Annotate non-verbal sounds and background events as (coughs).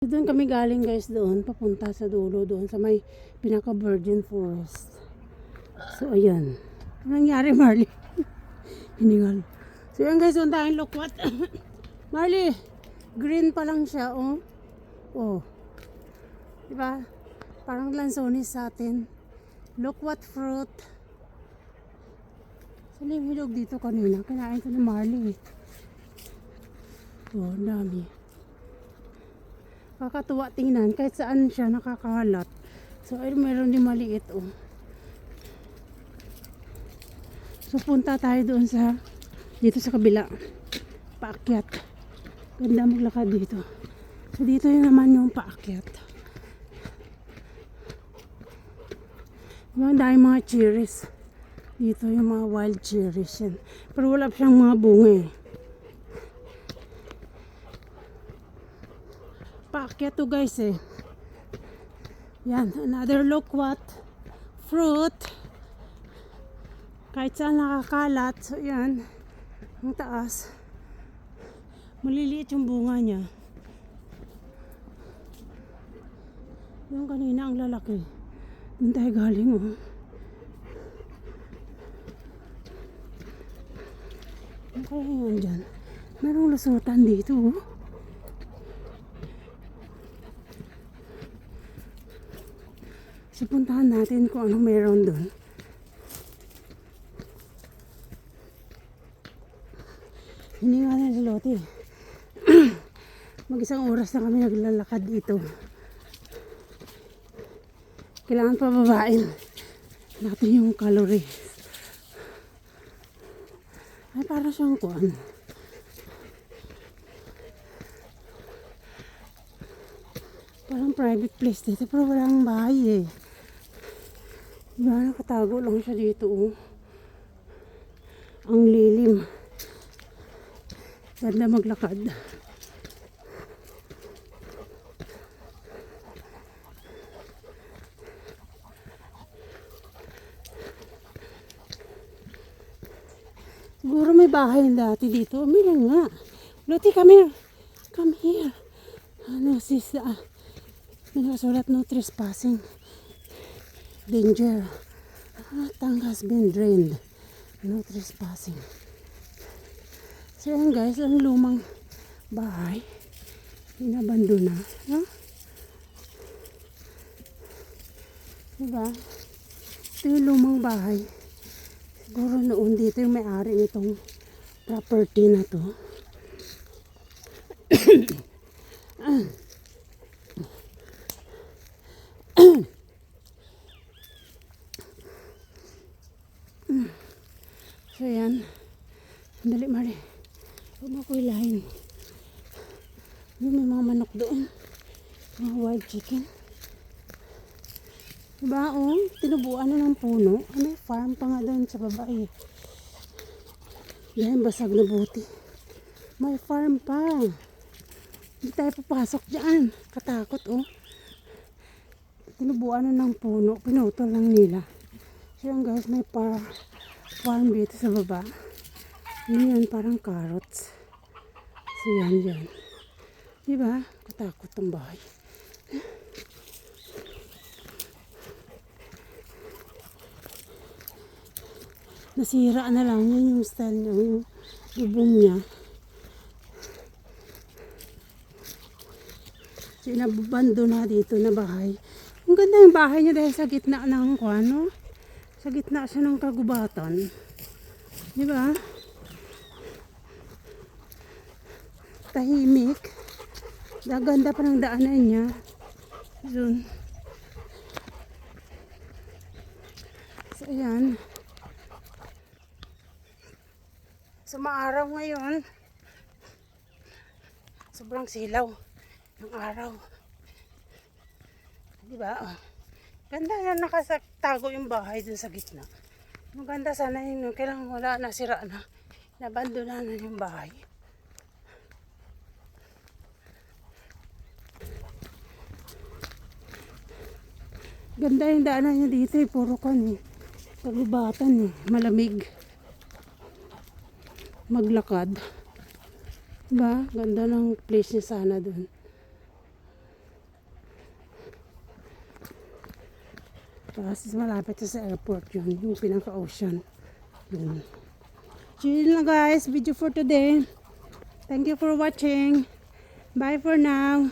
Doon kami galing guys doon, papunta sa dulo doon sa may pinaka virgin forest. So ayan. Anong nangyari Marley? (laughs) Hiningal. So yan guys, doon tayong lokwat. (coughs) Marley, green pa lang siya oh. Oh. Diba? Parang lansonis sa atin. Lokwat fruit. Saan yung hilog dito kanina? Kinain ko ni Marley. Oh, ang dami. Kakatuwa tingnan kahit saan siya nakakalat. So ay meron din maliit oh. So punta tayo doon sa dito sa kabila. Paakyat. Ganda maglakad dito. So dito yun naman yung paakyat. Mga dahil mga cherries. Dito yung mga wild cherries. Pero wala siyang mga bunga eh. Paakyat to guys eh. Yan, another loquat fruit. Kahit saan nakakalat. So yan, ang taas. Maliliit yung bunga niya. Yung kanina ang lalaki. Doon tayo galing oh. Kaya yan dyan? Merong lusutan dito oh. So, natin kung ano meron doon. Hindi nga na si Lottie. (clears throat) Mag-isang oras na kami naglalakad dito. Kailangan pa babain natin yung calories. Ay, para siyang kuan. Parang private place dito, pero walang bahay eh. Diba, nakatago lang siya dito oh. Ang lilim. Ganda maglakad. Siguro may bahay dati dito. Meron nga. Loti, come here. Come here. Ano, sis, ah. May nakasulat no trespassing. Danger. Ah, tank has been drained. No trespassing. So yan guys, ang lumang bahay. Inabando na. No? Diba? Ito yung lumang bahay. Siguro noon dito yung may-ari nitong property na to. (coughs) So yan. Dali mali. Huwag mo ko ilahin. Yung may mga manok doon. Mga wild chicken. Diba oh? Tinubuan na ng puno. Ah, May farm pa nga doon sa babae. Yan, basag na buti. May farm pa. Hindi tayo papasok dyan. Katakot oh. Tinubuan na ng puno. Pinutol lang nila. So yan guys, may par farm dito sa baba. Yan? Parang carrots. So yan, yan. Diba? Katakot ang bahay. Nasira na lang yan yung style niya, yung bubong niya. So, na dito na bahay. Ang ganda yung bahay niya dahil sa gitna ng ano, sa gitna siya ng kagubatan. Di ba? Tahimik. Gaganda pa ng daanan niya. Doon. So, ayan. So, maaraw ngayon. Sobrang silaw ng araw. Di ba? Oh. Ganda na nakatago yung bahay dun sa gitna. Maganda sana yun. Kailangan wala na, sira na. Nabandona na yung bahay. Ganda yung daanan niya dito eh. Puro kan eh. Kagubatan eh. Malamig. Maglakad. Diba? Ganda ng place niya sana dun. Tapos malapit na sa airport yun, yung pinaka-ocean. Yun. Yun lang guys, video for today. Thank you for watching. Bye for now.